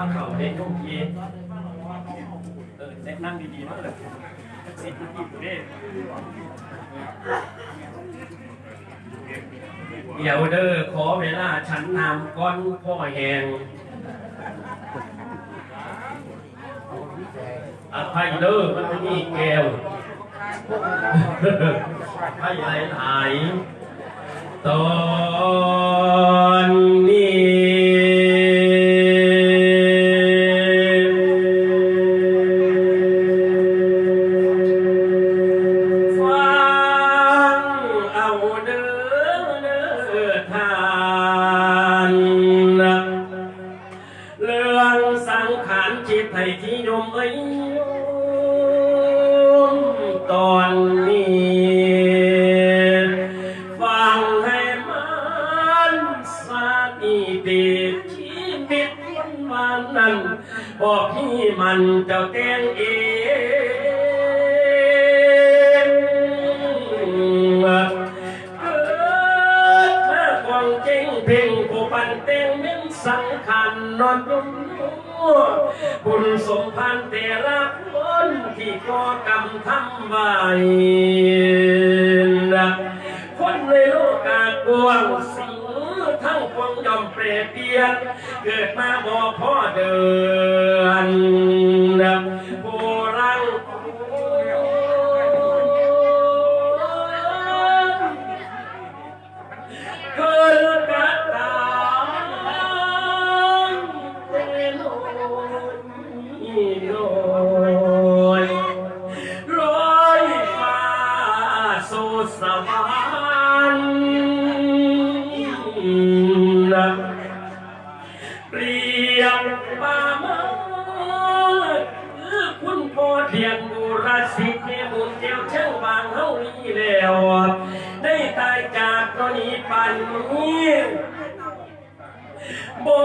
ข้าวเก่าเด็กทุกทีเออเซ็ตนั่งดีๆมากเลยเซ็ตนั่เดี๋ยวเด้อขอเวลาฉันนำก้อนพ่อแหงอภัยเด้อมันไม่มีแก้วพยายหายตอนนี้ I order. ก็กรรมทำไว้คนในโลกกาบวงสิงทั้งปวงยอมเปรียบเกิดมาบ่พ่อเดิน สียงบูรสิทธิ์ในบุญเจียวเชิงบางเฮาอีแล้วได้ตายจากตอนนี้ปันนี้บ่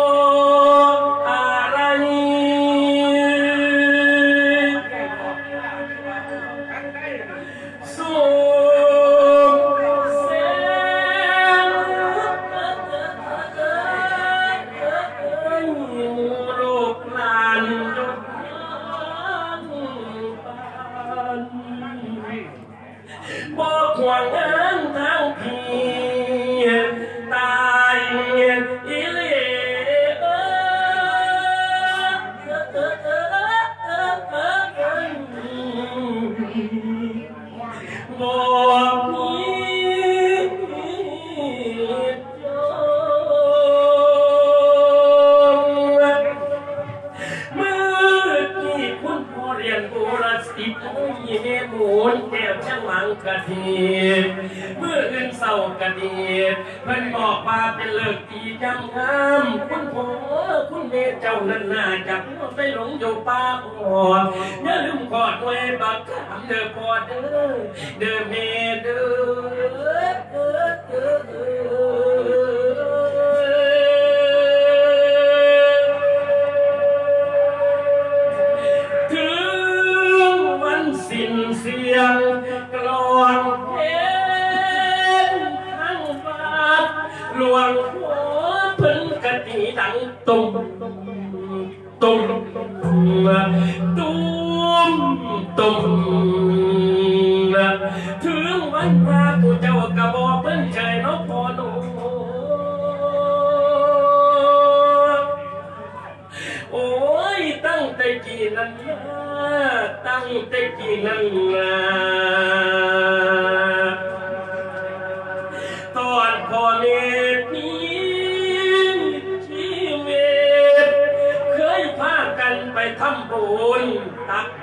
เด้อเดิมเม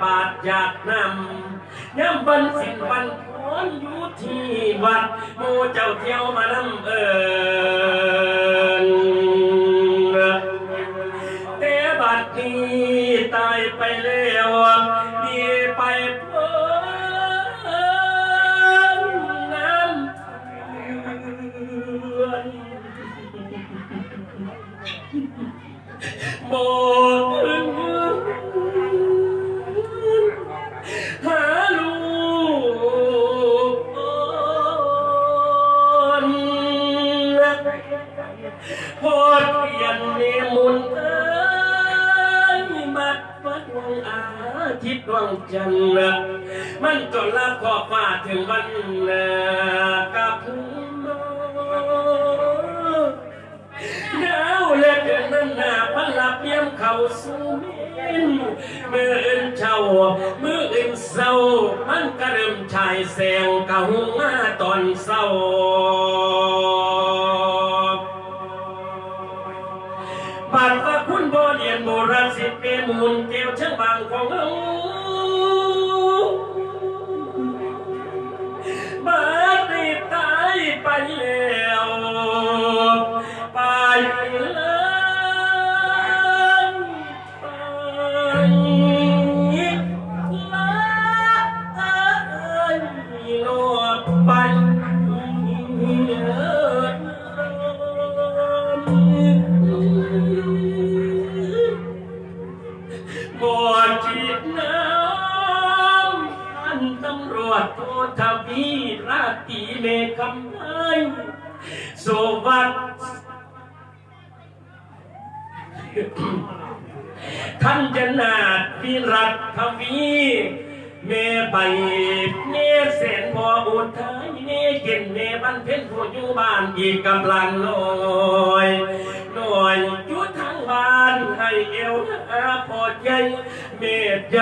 บาทอยากนำย่ำบันสินวันพวนอยู่ที่วัดหมูเจ้าเที่ยวมาลำเอ่ย ย์ดวงจันทร์มันจนลับขอบฟ้าถึงวันกับมาหนาวเหลือเกินนั่นหนาพันลับเยี่ยมเขาสู่เมนมืออื่นเช้ามืออื่นเศร้า มันกระเริ่มชายแสงกะหุงมาตอนเศร้าบาดว่าคุณบ่เรียนโบราณสิทธิ์เปมูลเกี่ยวเชิงบางของเร ท่านจนาถวิรัตทวีเมใบเมเสนพออุทัยเมเกินเมบันเพ็ญผู้อยู่บ้านอีกกำลังน้อยน้อยอยู่ทั้งบ้านให้เอวหาพอใจเมตใจ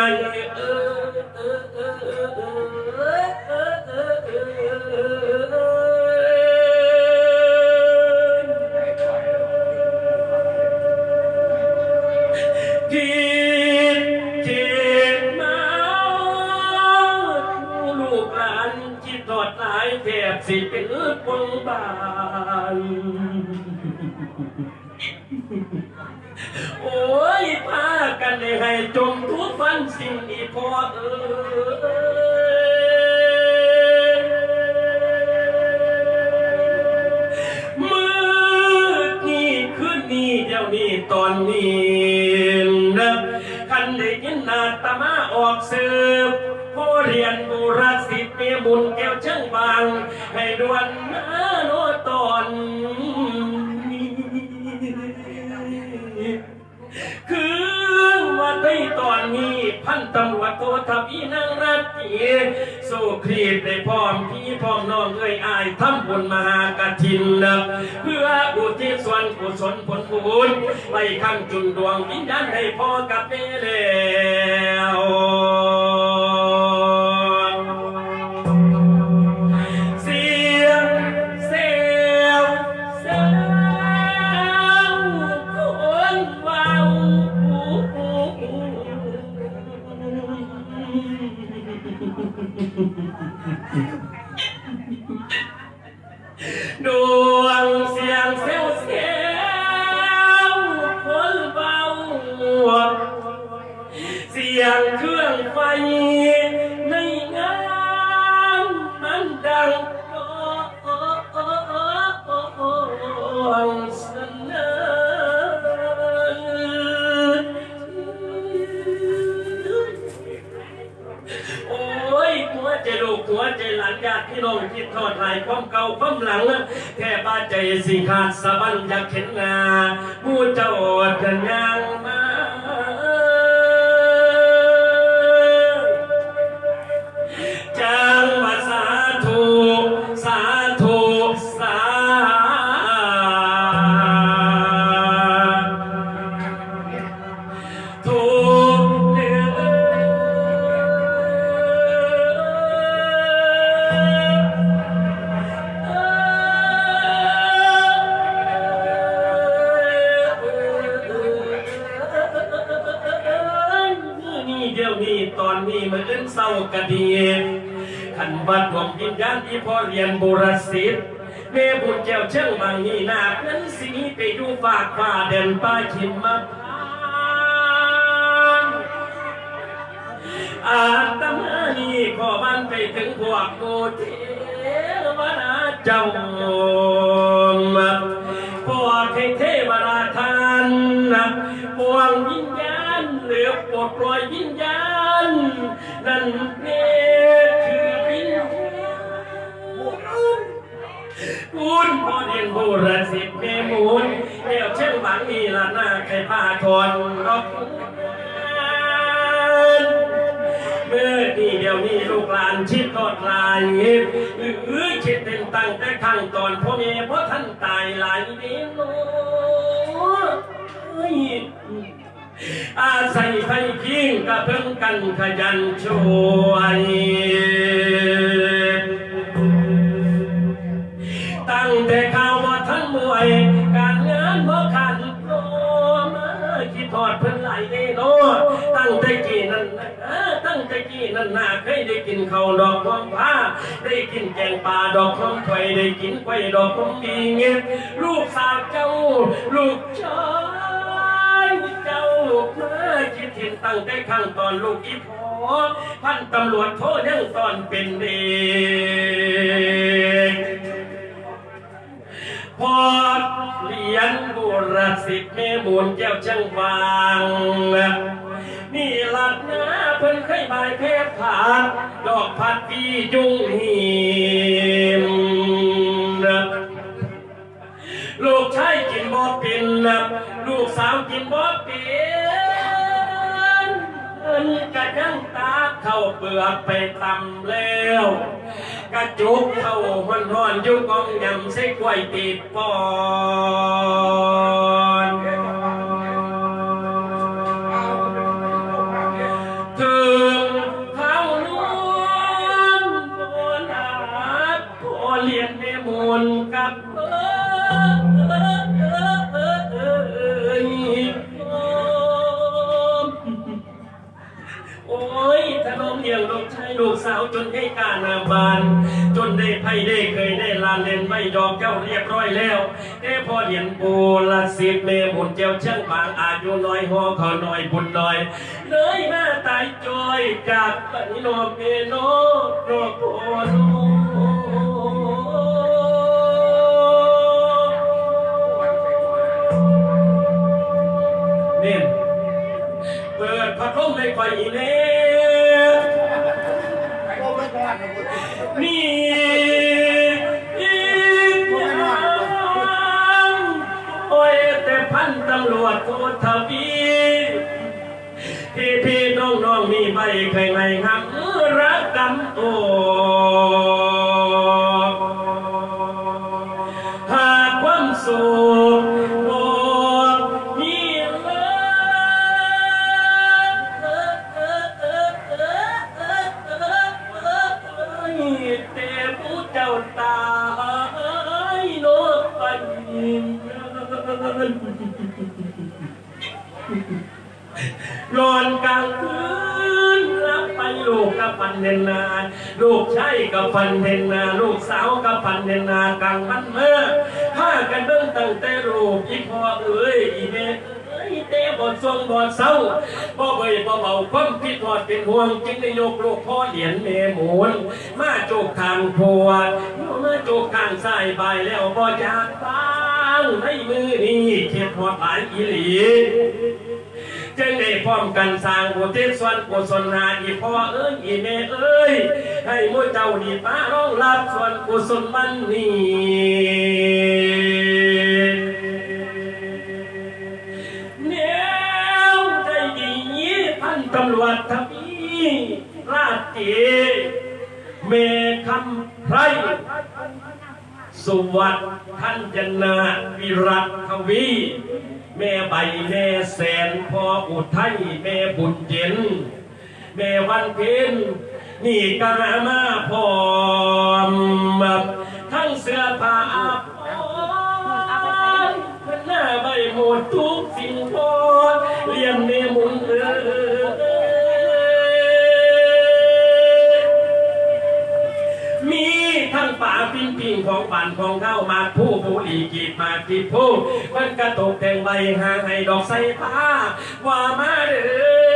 เออเออเออ แทบสิเป็นปงบานโอ้ยพากันให้จมทุกฟันสิ่งนี้พอเออมือนี่คืนนี้เดี๋ยวนี้ตอนนี้นะคันได้ยินหนาตมาออกเสืบ พ่อมน้องเอ้ยอายทำบุญมหากฐินนะเพื่ออุทิศส่วนกุศลผลบุญไปข้างจุนดวงวิญญาณให้พ่อกับแม่แล้ว สิขาดสะบันอยากเข็นงา งยินยานที่พ่อเรียนโบราณศิลป์แม่บุญแก้วเชิงบางนีนาคนั้นสินี้ไปดูฝากฟ้าเดินป้าชิมมาพานอาตมานี่ขอบ้านไปถึงพวกโมเทวนาเจ้าพวกเทวราทานพวงวิญญาณเหลือปลดปล่อยวิญญาณนั่นเอง คุณพอเรียนโบรสิทธิ์เมมูลเอวเช่นหวังมีละหน้าใครพาทนรบนี่ลูกหลานชิดทอดลายเอ้ยคิดเป็นตั้งแต่ขั้งตอนพ่อแม่เพราะท่านตายหลายดือนเนาะเอ้ยอาศัยไฟพิงกับเพิ่งกันขยันช่วย แต่ข่าวว่าท่านมวยการงานบ่ขันโปรมาคิดทอดเพิ่นไหลเด้เนาะตั้งแต่กี้นั่นตั้งแต่กี้นั่นน่ะเคยได้กินข้าวดอกของผ้าได้กินแกงปลาดอกของถวยได้กินกล้วยดอกของปีเงี้ยลูกสาวเจ้า ลูกชายเจ้าลูกมาคิดเห็นตั้งแต่ข้างตอนลูกอีพอพันตำรวจโทษยังตอนเป็นเด็ก พอเรียนบุรสิทธิ์แม่บุญแก้วช่างวางนี่หลัดนะเพิ่นเคยบายเพชรผานดอกพัดปีจุงหิมลูกชายกินบ่เป็นลูกสาวกินบ่เป็นเอินกะยังตาเข้าเปลือกไปตำแล้ว กระจุกเข้าห่อนห่อนยุกองยำใส่กล้วยตีปอ ลี้ยงลูกชายลูกสาวจนให้การนาบาน จนได้ไพ่ได้เคยได้ลานเล่นไม่ดอกเจ้าเรียบร้อยแล้วเอ้พอเรียนโบละสิบเมบุญเจ้าช่างบางอายุน้อยหอขอน้อยบุญน้อยเลยมาตายจอยจากปนิโนเมโนโนโพโนเนี่ยเปิดพัดลมให้ไฟอีเน่ มีอีกอย่างโอ้ยแต่พันตำรวจโคตรทวีพี่พี่น้องน้องมีใบเคยไหมครับรักกันโต นเนนา ลูกชายกับพันเนนา ลูกสาวกับพันเนนากลางวันเมื่อพากันเบิ่งตั้งแต่ลูกอีพ่อเอ้ยอีแม่เอ้ยเตะบอดทรงบอดเศร้าบ่เบยบ่เบาความคิดทอดเป็นห่วงจึงได้ยกลูกพ่อเหรียญเมหมูนมาโจกทางพวดมาโจกทางสายใบแล้วบ่จากบ้งในมือนี้เข็ดหอดหลายอีหลี จึงได้พร้อมกันสร้างบุตรส่วนกุศลนาอีพ่อเอ้ยอีแม่เอ้ย ให้มุ่เจ้าดีป้าร้องรับส่วนกุศลมันนี้แนวใจดีพันตำรวจทวีราชเจเมคำไพร สุวัสดิ์ท่านจนาวิรัตทวี แม่ใบแม่แสนพ่ออุทัยแม่บุญเจนแม่วันเพ็ญนี่กามาพร้อมทั้งเสื้อผ้าอาภรณ์หน้าใบหมดทุกสิ่งพอเลี้ยงแม่มุน ปิ้งของป่นของเข้ามาผู้ผู้หลีกีดมากีดผู้มันกระตกแต่งใบหางให้ดอกใส่ผ้าว่ามาเด้อ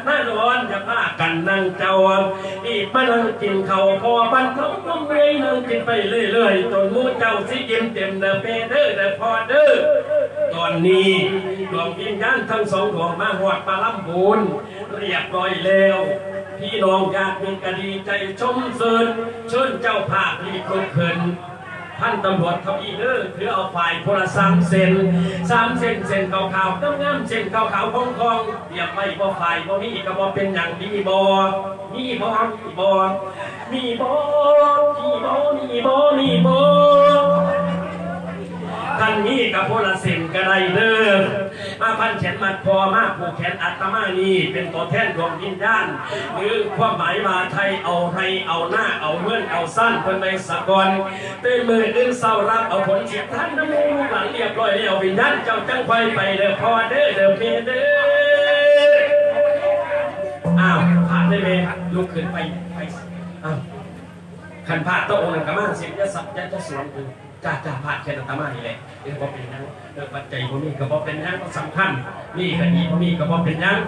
วัดมาร้อนจะพากันนั่งเจ้าอีกมานั่งกินเข้าพอบันทมก็ไม่นั่งกินไปเรื่อยๆจนมูเจ้าสิยิ้มเต็มเดอเปเด้อเดอพอเด้อตอนนี้ดวงวิญญาณทั้งสองดวงมาหอดปลาลำบุญเรียบร้อยแล้วพี่น้องญาติมีกดีใจชมเสินเชิญเจ้าภาพรีบลุกขึ้น ท่านตำรวจเขาอีเดอร์ถือเอาฝ่ายโทรศัพท์เซ็นสามเซนเซนขาวขาวๆน้องามเซนขาวขาวๆพองๆเดี๋ยวไม่บ่ฝ่ายบ่มีก็บ่เป็นอย่างมีบ่มีบ่มีบ่มีบ่มีบ่มีบ่มีบ่ท่านนี้กับพละสินกระไรเด้อมาพันแขนมัดคอมากผูกแขนอัตมานี่เป็นตัวแทนดวงวิญญาณหรือความหมายมาไทยเอาให้เอาหน้าเอาเงื่อนเอาสั้นเพิ่นในสกลเต้นมืออื่นเศร้ารับเอาผลเสียท่านน้ำมูกหลังเรียบร้อยแล้ววิญญาณเจ้าจังไฟไปเด้อพอเด้อเด้อเมเด้ออ้าวผ่านได้ไหมลุกขึ้นไปไปอ้าวขันพาโต๊ะองค์นั้นกมาเสียงจะสับจะจะสวนคือ จ้าจ้าพาแค่นั้นตามานี่แหละเออบ่เป็นหยังเออปัจจัยบ่มีก็บ่เป็นหยังก็สำคัญนี่ก็ดีบ่มีก็บ่เป็นหยัง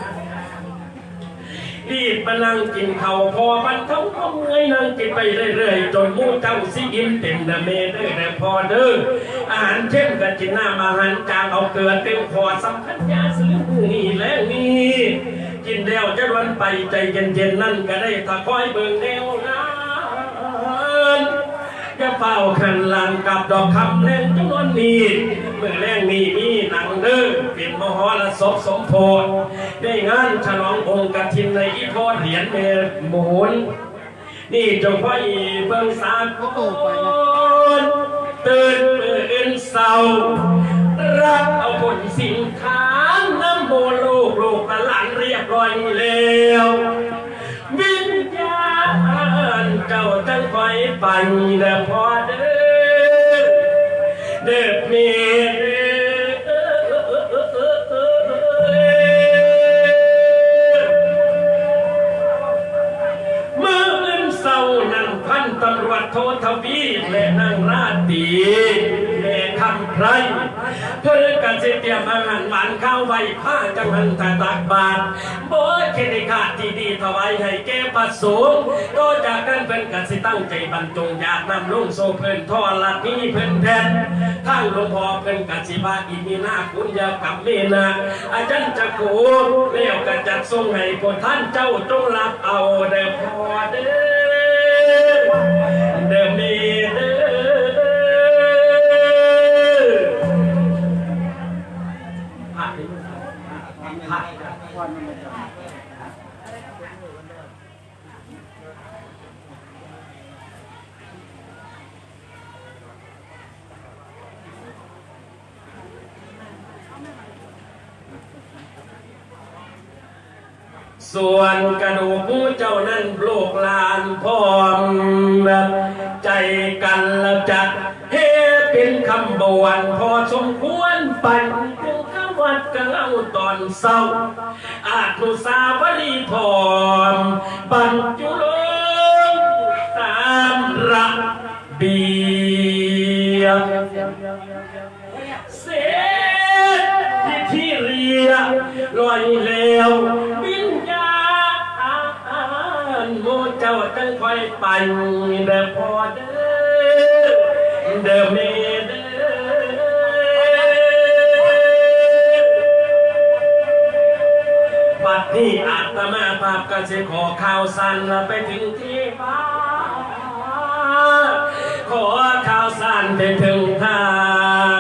รีบมานั่งกินข้าวพอบันเทาก็เมื่อยนั่งกินไปเรื่อยๆจนมู่เจ้าสิอิ่มเต็มเด้อเมเด้อเด้อพอเด้ออาหารเช่นกันกินน้ำอาหารจางเอาเกลือเต็มคอสำคัญยาซื้อมือนี่และนี่กินแล้วจะรวนไปใจเย็นๆนั่นก็ได้ถ้าคอยเบิ่งแนวนะ จะเฝ้าขันหลังกับดอกคำแรงจำนวนนี้เมื่อแรงนี้มีหนังเด้อเป็นมหรสพสมโพธิได้งานฉลององค์กฐินในอีโพธิเหรียญเมหมุนนี่จงพ่ออีเบิ่งสาธุตื่นมื่ออื่นเศร้ารับเอาผลสิ่งทาน้ำโมลูกลูกหลานเรียบร้อยแล้ว อยไปเด้อพอเด้อเด้อเมียตำรวจโททวีและนางราตีแม่ทำไพร เพื่อกันเสียเตรียมอาหารหวานข้าวไว้ผ้าจังหันตาตักบาทโบยเคนิขาดที่ดีถวายให้แก่พระสงฆ์ก็จากกันเป็นกันสิตั้งใจบรรจงอยากนำลงโซเพิ่นทอลัดนี้เพิ่นแผ่นทางหลวงพ่อเพิ่นกันสิบาอีมีนาคุณยากับเมนาอาจารย์จะโกแล้วก็จัดทรงให้พวกท่านเจ้าจงรับเอาเด้อพอเด้อเด้อเมเด้ ส่วนกระดูกผู้เจ้านั้นโลกลานพร้อมใจกันแล้วจัดเฮเป็นคำบวนพอสมควรปันถึงขวัดกันเล่าตอนเศร้า อาจนุสาวรีพร้อมบรรจุลงตามระเบียบเสร็จพิธีเรียบร้อยแล้ว จังคอยไปเดอพอเดอเดอเมเดบัดนี้อาตมาภาพกสิขอข่าวสั้นไปถึงที่ฟ้า ขอข่าวสารไปถึงทา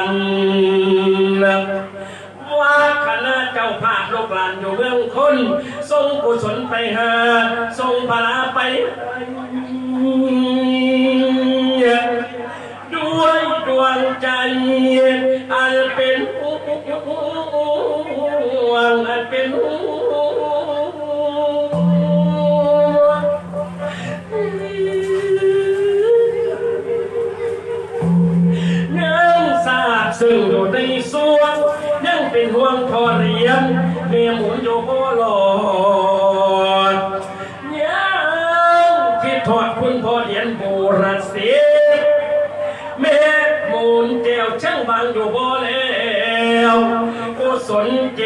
งว่าคณะเจ้าภาพลูกหลานอยู่เมืองคนทรงกุศลไปหาทรงพลา ทอดคุณพ่อเดียนบูรสีแม่มูนแก้วช่างบางอยู่บ่แล้วกุศลเจ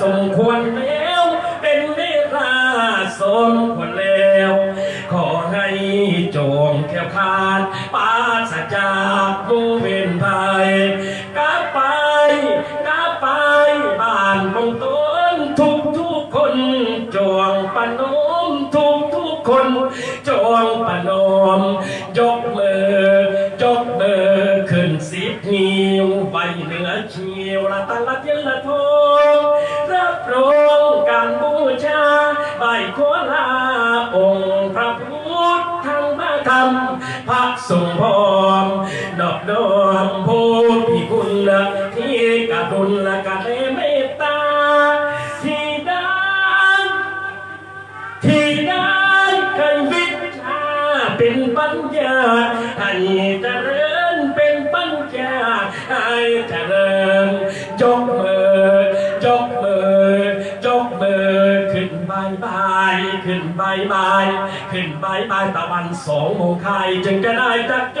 สมควรแล้ว เป็นเวลาสมควรแล้ว ขอให้จงแค่ผ่านปราศจา ดอมผู้พิคุณละที่กรุละกะเทเมตตา ที่ได้ที่ได้เคยวิชาเป็นปัญญาให้เจริญเป็นปัญญาให้เจริญยกมือยกมือยกมือขึ้นบายบายขึ้นบายบายขึ้นบายบายตะวันสองโมงไข่จึงจะได้จักจ